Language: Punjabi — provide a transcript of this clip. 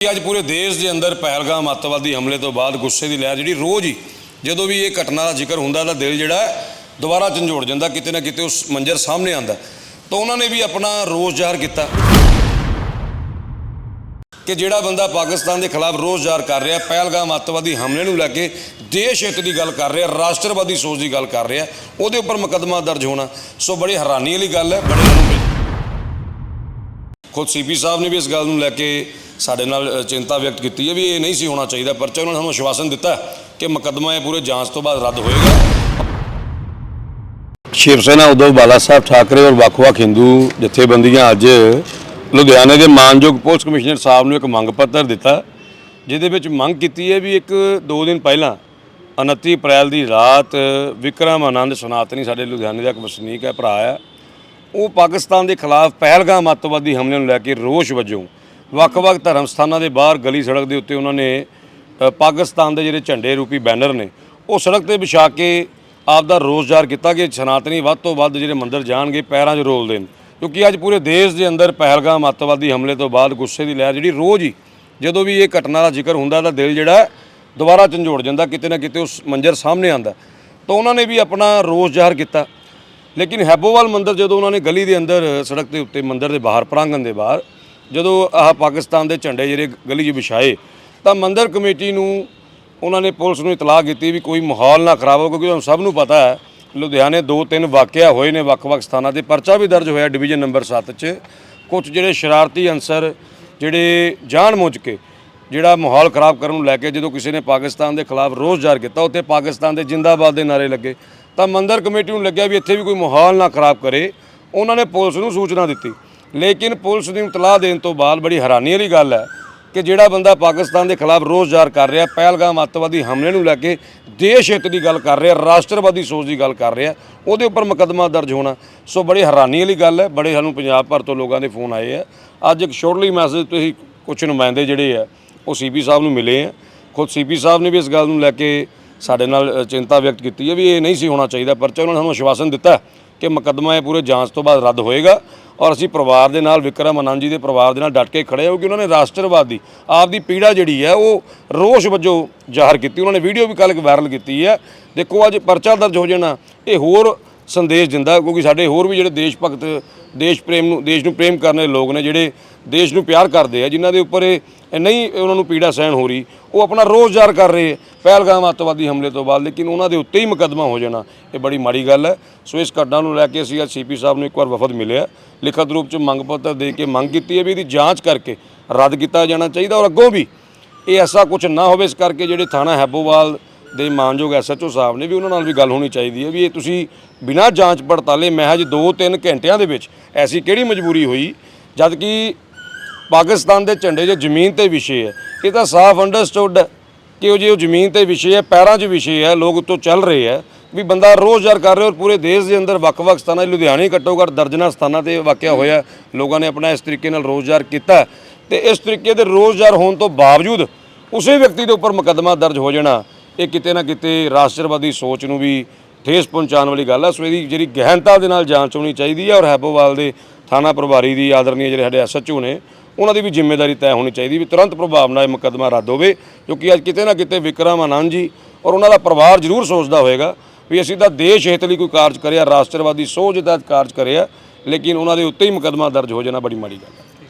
ਅੱਜ ਪੂਰੇ ਦੇਸ਼ ਦੇ ਅੰਦਰ ਪਹਿਲਗਾਮ ਅੱਤਵਾਦੀ ਹਮਲੇ ਤੋਂ ਬਾਅਦ ਗੁੱਸੇ ਦੀ ਲਹਿਰ ਜਿਹੜੀ ਰੋਜ਼ ਹੀ ਜਦੋਂ ਵੀ ਇਹ ਘਟਨਾ ਦਾ ਜ਼ਿਕਰ ਹੁੰਦਾ ਤਾਂ ਦਿਲ ਜਿਹੜਾ ਦੁਬਾਰਾ ਝੰਜੋੜ ਜਾਂਦਾ, ਕਿਤੇ ਨਾ ਕਿਤੇ ਉਸ ਮੰਜ਼ਰ ਸਾਹਮਣੇ ਆਂਦਾ ਤਾਂ ਉਹਨਾਂ ਨੇ ਵੀ ਆਪਣਾ ਰੋਜ਼ ਜ਼ਾਹਰ ਕੀਤਾ ਕਿ ਜਿਹੜਾ ਬੰਦਾ ਪਾਕਿਸਤਾਨ ਦੇ ਖਿਲਾਫ ਰੋਜ਼ ਜ਼ਾਹਰ ਕਰ ਰਿਹਾ, ਪਹਿਲਗਾਮ ਅੱਤਵਾਦੀ ਹਮਲੇ ਨੂੰ ਲੈ ਕੇ ਦੇਸ਼ ਹਿੱਤ ਦੀ ਗੱਲ ਕਰ ਰਿਹਾ, ਰਾਸ਼ਟਰਵਾਦੀ ਸੋਚ ਦੀ ਗੱਲ ਕਰ ਰਿਹਾ, ਉਹਦੇ ਉੱਪਰ ਮੁਕੱਦਮਾ ਦਰਜ ਹੋਣਾ। ਸੋ ਬੜੀ ਹੈਰਾਨੀ ਵਾਲੀ ਗੱਲ ਹੈ, ਬੜੇ ਨੂੰ ਖੁਦ ਸੀਪੀ ਸਾਹਿਬ ਨੇ ਵੀ ਇਸ ਗੱਲ ਨੂੰ ਲੈ ਕੇ ਸਾਡੇ ਨਾਲ ਚਿੰਤਾ ਵਿਅਕਤ ਕੀਤੀ ਹੈ ਵੀ ਇਹ ਨਹੀਂ ਸੀ ਹੋਣਾ ਚਾਹੀਦਾ, ਪਰਚਾ ਉਹਨਾਂ ਨੇ ਸਾਨੂੰ ਆਸ਼ਵਾਸਨ ਦਿੱਤਾ ਕਿ ਮੁਕੱਦਮਾ ਇਹ ਪੂਰੇ ਜਾਂਚ ਤੋਂ ਬਾਅਦ ਰੱਦ ਹੋਏਗਾ। ਸ਼ਿਵ ਸੈਨਾ ਉद्धਵ ਬਾਲਾ ਸਾਹਿਬ ਠਾਕਰੇ ਔਰ ਵੱਖ-ਵੱਖ ਹਿੰਦੂ ਜਥੇਬੰਦੀਆਂ ਅੱਜ ਲੁਧਿਆਣੇ ਦੇ ਮਾਨਯੋਗ ਪੁਲਿਸ ਕਮਿਸ਼ਨਰ ਸਾਹਿਬ ਨੂੰ ਇੱਕ ਮੰਗ ਪੱਤਰ ਦਿੱਤਾ, ਜਿਹਦੇ ਵਿੱਚ ਮੰਗ ਕੀਤੀ ਹੈ ਵੀ ਇੱਕ, ਦੋ ਦਿਨ ਪਹਿਲਾਂ 29 ਅਪ੍ਰੈਲ ਦੀ ਰਾਤ ਵਿਕਰਮ ਆਨੰਦ ਸਨਾਤਨੀ ਸਾਡੇ ਲੁਧਿਆਣੇ ਦਾ ਇੱਕ ਵਸਨੀਕ ਹੈ, ਭਰਾ ਹੈ। ਉਹ ਪਾਕਿਸਤਾਨ ਦੇ ਖਿਲਾਫ ਪਹਿਲਗਾਮ ਅੱਤਵਾਦੀ ਹਮਲੇ ਨੂੰ ਲੈ ਕੇ ਰੋਸ਼ ਵਜੋਂ ਵੱਖ-ਵੱਖ ਧਰਮ ਸਥਾਨਾਂ ਦੇ ਬਾਹਰ ਗਲੀ ਸੜਕ ਦੇ ਉੱਤੇ ਉਹਨਾਂ ਨੇ ਪਾਕਿਸਤਾਨ ਦੇ ਜਿਹੜੇ ਝੰਡੇ ਰੂਪੀ ਬੈਨਰ ਨੇ, ਉਹ ਸੜਕ ਤੇ ਵਿਛਾ ਕੇ ਆਪ ਦਾ ਰੋਸ ਜ਼ਾਹਰ ਕੀਤਾ ਕਿ ਸਨਾਤਨੀ ਵੱਧ ਤੋਂ ਵੱਧ ਜਿਹੜੇ ਮੰਦਰ ਜਾਣਗੇ, ਪੈਰਾਂ 'ਚ ਰੋਲ ਦੇਣ। ਕਿਉਂਕਿ ਅੱਜ ਪੂਰੇ ਦੇਸ਼ ਦੇ ਅੰਦਰ ਪਹਿਲਗਾਮ ਅੱਤਵਾਦੀ ਹਮਲੇ ਤੋਂ ਬਾਅਦ ਗੁੱਸੇ ਦੀ ਲਹਿਰ ਜਿਹੜੀ ਰੋਜ਼ ਹੀ, ਜਦੋਂ ਵੀ ਇਹ ਘਟਨਾ ਦਾ ਜ਼ਿਕਰ ਹੁੰਦਾ ਤਾਂ ਦਿਲ ਜਿਹੜਾ ਦੁਬਾਰਾ ਝੰਜੋੜ ਜਾਂਦਾ, ਕਿਤੇ ਨਾ ਕਿਤੇ ਉਸ ਮੰਜ਼ਰ ਸਾਹਮਣੇ ਆਂਦਾ ਤਾਂ ਉਹਨਾਂ ਨੇ ਵੀ ਆਪਣਾ ਰੋਸ ਜ਼ਾਹਰ ਕੀਤਾ। ਲੇਕਿਨ ਹੈਬੋਵਾਲ ਮੰਦਰ ਜਦੋਂ ਉਹਨਾਂ ਨੇ ਗਲੀ ਦੇ ਅੰਦਰ, ਸੜਕ ਦੇ ਉੱਤੇ ਮੰਦਰ ਦੇ ਬਾਹਰ, ਪ੍ਰਾਂਗਣ ਦੇ ਬਾਹਰ ਜਦੋਂ ਆਹ ਪਾਕਿਸਤਾਨ ਦੇ ਝੰਡੇ ਜਿਹੜੇ ਗਲੀ 'ਚ ਵਿਛਾਏ, ਤਾਂ ਮੰਦਰ ਕਮੇਟੀ ਨੂੰ, ਉਹਨਾਂ ਨੇ ਪੁਲਿਸ ਨੂੰ ਇਤਲਾਹ ਕੀਤੀ ਵੀ ਕੋਈ ਮਾਹੌਲ ਨਾ ਖਰਾਬ ਹੋ ਕਿਉਂਕਿ ਤੁਹਾਨੂੰ ਸਭ ਨੂੰ ਪਤਾ ਹੈ, ਲੁਧਿਆਣੇ ਦੋ ਤਿੰਨ ਵਾਕਿਆ ਹੋਏ ਨੇ ਵੱਖ-ਵੱਖ ਸਥਾਨਾਂ ਤੇ, ਪਰਚਾ ਵੀ ਦਰਜ ਹੋਇਆ ਡਿਵੀਜ਼ਨ ਨੰਬਰ 7 'ਚ। ਕੁਝ ਜਿਹੜੇ ਸ਼ਰਾਰਤੀ ਅਨਸਰ, ਜਿਹੜੇ ਜਾਣ ਕੇ, ਜਿਹੜਾ ਮਾਹੌਲ ਖਰਾਬ ਕਰਨ ਨੂੰ ਲੈ ਕੇ ਜਦੋਂ ਕਿਸੇ ਨੇ ਪਾਕਿਸਤਾਨ ਦੇ ਖਿਲਾਫ ਰੋਸ ਜ਼ਾਹਰ ਕੀਤਾ, ਉੱਥੇ ਪਾਕਿਸਤਾਨ ਦੇ ਜਿੰਦਾਬਾਦ ਦੇ ਨਾਰੇ ਲੱਗੇ। ਤਾਂ ਮੰਦਰ ਕਮੇਟੀ ਨੂੰ ਲੱਗਿਆ ਵੀ ਇੱਥੇ ਵੀ ਕੋਈ ਮਾਹੌਲ ਨਾ ਖਰਾਬ ਕਰੇ, ਉਹਨਾਂ ਨੇ ਪੁਲਿਸ ਨੂੰ ਸੂਚਨਾ ਦਿੱਤੀ। ਲੇਕਿਨ ਪੁਲਿਸ ਨੂੰ ਇਤਲਾਹ ਦੇਣ ਤੋਂ ਬਾਅਦ ਬੜੀ ਹੈਰਾਨੀ ਵਾਲੀ ਗੱਲ ਹੈ ਕਿ ਜਿਹੜਾ ਬੰਦਾ ਪਾਕਿਸਤਾਨ ਦੇ ਖਿਲਾਫ ਰੋਜ਼ ਜ਼ਾਹਰ ਕਰ ਰਿਹਾ, ਪਹਿਲਗਾਮ ਅੱਤਵਾਦੀ ਹਮਲੇ ਨੂੰ ਲੈ ਕੇ ਦੇਸ਼ ਹਿੱਤ ਦੀ ਗੱਲ ਕਰ ਰਿਹਾ, ਰਾਸ਼ਟਰਵਾਦੀ ਸੋਚ ਦੀ ਗੱਲ ਕਰ ਰਿਹਾ, ਉਹਦੇ ਉੱਪਰ ਮੁਕੱਦਮਾ ਦਰਜ ਹੋਣਾ। ਸੋ ਬੜੀ ਹੈਰਾਨੀ ਵਾਲੀ ਗੱਲ ਹੈ, ਬੜੇ ਸਾਨੂੰ ਪੰਜਾਬ ਭਰ ਤੋਂ ਲੋਕਾਂ ਦੇ ਫੋਨ ਆਏ ਆ। ਅੱਜ ਇੱਕ ਸ਼ੋਰਟਲੀ ਮੈਸੇਜ ਤੁਸੀਂ ਕੁਝ ਨੁਮਾਇੰਦੇ ਜਿਹੜੇ ਆ, ਉਹ ਸੀਪੀ ਸਾਹਿਬ ਨੂੰ ਮਿਲੇ ਆ। ਖੁਦ ਸੀਪੀ ਸਾਹਿਬ ਨੇ ਵੀ ਇਸ ਗੱਲ ਨੂੰ ਲੈ ਕੇ ਸਾਡੇ ਨਾਲ ਚਿੰਤਾ ਵਿਅਕਤ ਕੀਤੀ ਹੈ ਵੀ ਇਹ ਨਹੀਂ ਸੀ ਹੋਣਾ ਚਾਹੀਦਾ ਪਰਚਾ ਉਹਨਾਂ ਨੇ ਸਾਨੂੰ ਆਸ਼ਵਾਸਨ ਦਿੱਤਾ ਕਿ ਮੁਕੱਦਮਾ ਇਹ ਪੂਰੇ ਜਾਂਚ ਤੋਂ ਬਾਅਦ ਰੱਦ ਹੋਏਗਾ ਔਰ ਅਸੀਂ ਪਰਿਵਾਰ ਦੇ ਨਾਲ, ਵਿਕਰਮ ਆਨੰਦ ਜੀ ਦੇ ਪਰਿਵਾਰ ਦੇ ਨਾਲ ਡਟ ਕੇ ਖੜੇ ਹਾਂ ਕਿ ਉਹਨਾਂ ਨੇ ਰਾਸ਼ਟਰਵਾਦੀ ਆਪ ਦੀ ਪੀੜਾ ਜਿਹੜੀ ਹੈ ਉਹ ਰੋਸ਼ ਵਜੋਂ ਜ਼ਾਹਰ ਕੀਤੀ। ਉਹਨਾਂ ਨੇ ਵੀਡੀਓ ਵੀ ਕੱਲ੍ਹ ਇੱਕ ਵਾਇਰਲ ਕੀਤੀ ਹੈ। ਦੇਖੋ ਅੱਜ ਪਰਚਾ ਦਰਜ ਹੋ ਜਾਣਾ, ਇਹ ਹੋਰ ਸੰਦੇਸ਼ ਦਿੰਦਾ ਕਿਉਂਕਿ ਸਾਡੇ ਹੋਰ ਵੀ ਜਿਹੜੇ ਦੇਸ਼ ਭਗਤ, ਦੇਸ਼ ਪ੍ਰੇਮ ਨੂੰ, ਦੇਸ਼ ਨੂੰ ਪ੍ਰੇਮ ਕਰਨ ਵਾਲੇ ਲੋਕ ਨੇ, ਜਿਹੜੇ ਦੇਸ਼ ਨੂੰ ਪਿਆਰ ਕਰਦੇ ਆ, ਜਿਨ੍ਹਾਂ ਦੇ ਉੱਪਰ ਇਹ ਨਹੀਂ ਉਹਨਾਂ ਨੂੰ ਪੀੜਾ ਸਹਿਣ ਹੋ ਰਹੀ, ਉਹ ਆਪਣਾ ਰੋਜ਼ ਜ਼ਾਹਰ ਕਰ ਰਹੇ ਪਹਿਲਗਾਮ ਅੱਤਵਾਦੀ ਹਮਲੇ ਤੋਂ ਬਾਅਦ, ਲੇਕਿਨ ਉਹਨਾਂ ਦੇ ਉੱਤੇ ਹੀ ਮੁਕੱਦਮਾ ਹੋ ਜਾਣਾ, ਇਹ ਬੜੀ ਮਾੜੀ ਗੱਲ ਹੈ। ਸੋ ਇਸ ਘਟਨਾ ਨੂੰ ਲੈ ਕੇ ਅਸੀਂ ਅੱਜ ਸੀਪੀ ਸਾਹਿਬ ਨੂੰ ਇੱਕ ਵਾਰ ਵਫਦ ਮਿਲਿਆ, ਲਿਖਤ ਰੂਪ ਚ ਮੰਗ ਪੱਤਰ ਦੇ ਕੇ ਮੰਗ ਕੀਤੀ ਹੈ ਵੀ ਇਹਦੀ ਜਾਂਚ ਕਰਕੇ ਰੱਦ ਕੀਤਾ ਜਾਣਾ ਚਾਹੀਦਾ ਔਰ ਅੱਗੋਂ ਵੀ ਇਹ ਐਸਾ ਕੁਝ ਨਾ ਹੋਵੇ ਇਸ ਕਰਕੇ ਜਿਹੜੇ ਥਾਣਾ ਹੈਬੋਵਾਲ ਦੇ ਮਾਨਯੋਗ ਐਸਐਚਓ ਸਾਹਿਬ ਨੇ ਵੀ ਉਹਨਾਂ ਨਾਲ ਵੀ ਗੱਲ ਹੋਣੀ ਚਾਹੀਦੀ ਹੈ ਵੀ ਇਹ ਤੁਸੀਂ ਬਿਨਾਂ ਜਾਂਚ ਪੜਤਾਲੇ ਮਹਿਜ 2-3 ਘੰਟਿਆਂ ਦੇ ਵਿੱਚ ਐਸੀ ਕਿਹੜੀ ਮਜਬੂਰੀ ਹੋਈ? ਜਦ ਕਿ ਪਾਕਿਸਤਾਨ ਦੇ ਝੰਡੇ ਜੋ ਜ਼ਮੀਨ ਤੇ ਵਿਸ਼ੇ ਹੈ, ਇਹ ਤਾਂ ਸਾਫ਼ ਅੰਡਰਸਟੂਡ ਕਿ ਉਹ ਜੇ ਉਹ ਜ਼ਮੀਨ ਤੇ ਵਿਸ਼ੇ ਹੈ, ਪੈਰਾਂ 'ਚ ਵਿਸ਼ੇ ਹੈ, ਲੋਕ ਉੱਤੋਂ ਚੱਲ ਰਹੇ ਹੈ ਵੀ ਬੰਦਾ ਰੋਜ਼ ਜ਼ਾਹਰ ਕਰ ਰਿਹਾ ਔਰ ਪੂਰੇ ਦੇਸ਼ ਦੇ ਅੰਦਰ ਵੱਖ-ਵੱਖ ਸਥਾਨਾਂ ਲੁਧਿਆਣੇ ਘੱਟੋ ਘੱਟ ਦਰਜਨਾਂ ਸਥਾਨਾਂ ਤੇ ਵਾਕਿਆ ਹੋਇਆ ਲੋਕਾਂ ਨੇ ਆਪਣਾ ਇਸ ਤਰੀਕੇ ਨਾਲ ਰੋਜ਼ ਕੀਤਾ ਤੇ ਇਸ ਤਰੀਕੇ ਦੇ ਰੋਜ਼ ਹੋਣ ਤੋਂ ਬਾਵਜੂਦ ਉਸੇ ਵਿਅਕਤੀ ਦੇ ਉੱਪਰ ਮੁਕੱਦਮਾ ਦਰਜ ਹੋ ਜਾਣਾ ਇਹ ਕਿਤੇ ਨਾ ਕਿਤੇ ਰਾਸ਼ਟਰਵਾਦੀ ਸੋਚ ਨੂੰ ਵੀ ਠੇਸ ਪਹੁੰਚਾਉਣ ਵਾਲੀ ਗੱਲ ਹੈ ਸੋ ਇਹਦੀ ਜਿਹੜੀ ਗਹਿਨਤਾ ਦੇ ਨਾਲ ਜਾਂਚ ਹੋਣੀ ਚਾਹੀਦੀ ਹੈ ਔਰ ਹੈਬੋਵਾਲ ਦੇ ਥਾਣਾ ਪ੍ਰਭਾਰੀ ਦੀ ਆਦਰਨੀ ਜਿਹੜੇ ਸਾਡੇ ਐਸਐਚਓ ਨੇ, ਉਹਨਾਂ ਦੀ ਵੀ ਜ਼ਿੰਮੇਵਾਰੀ ਤੈਅ ਹੋਣੀ ਚਾਹੀਦੀ ਵੀ ਤੁਰੰਤ ਪ੍ਰਭਾਵ ਨਾਲ ਇਹ ਮੁਕੱਦਮਾ ਰੱਦ ਹੋਵੇ ਕਿਉਂਕਿ ਅੱਜ ਕਿਤੇ ਨਾ ਕਿਤੇ ਵਿਕਰਮ ਆਨੰਦ ਜੀ ਔਰ ਉਹਨਾਂ ਦਾ ਪਰਿਵਾਰ ਜ਼ਰੂਰ ਸੋਚਦਾ ਹੋਵੇਗਾ ਵੀ ਅਸੀਂ ਤਾਂ ਦੇਸ਼ ਹਿੱਤ ਲਈ ਕੋਈ ਕਾਰਜ ਕਰਿਆ, ਰਾਸ਼ਟਰਵਾਦੀ ਸੋਚ ਦਾ ਕਾਰਜ ਕਰਿਆ, ਲੇਕਿਨ ਉਹਨਾਂ ਦੇ ਉੱਤੇ ਹੀ ਮੁਕੱਦਮਾ ਦਰਜ ਹੋ ਜਾਣਾ ਬੜੀ ਮਾੜੀ ਗੱਲ ਹੈ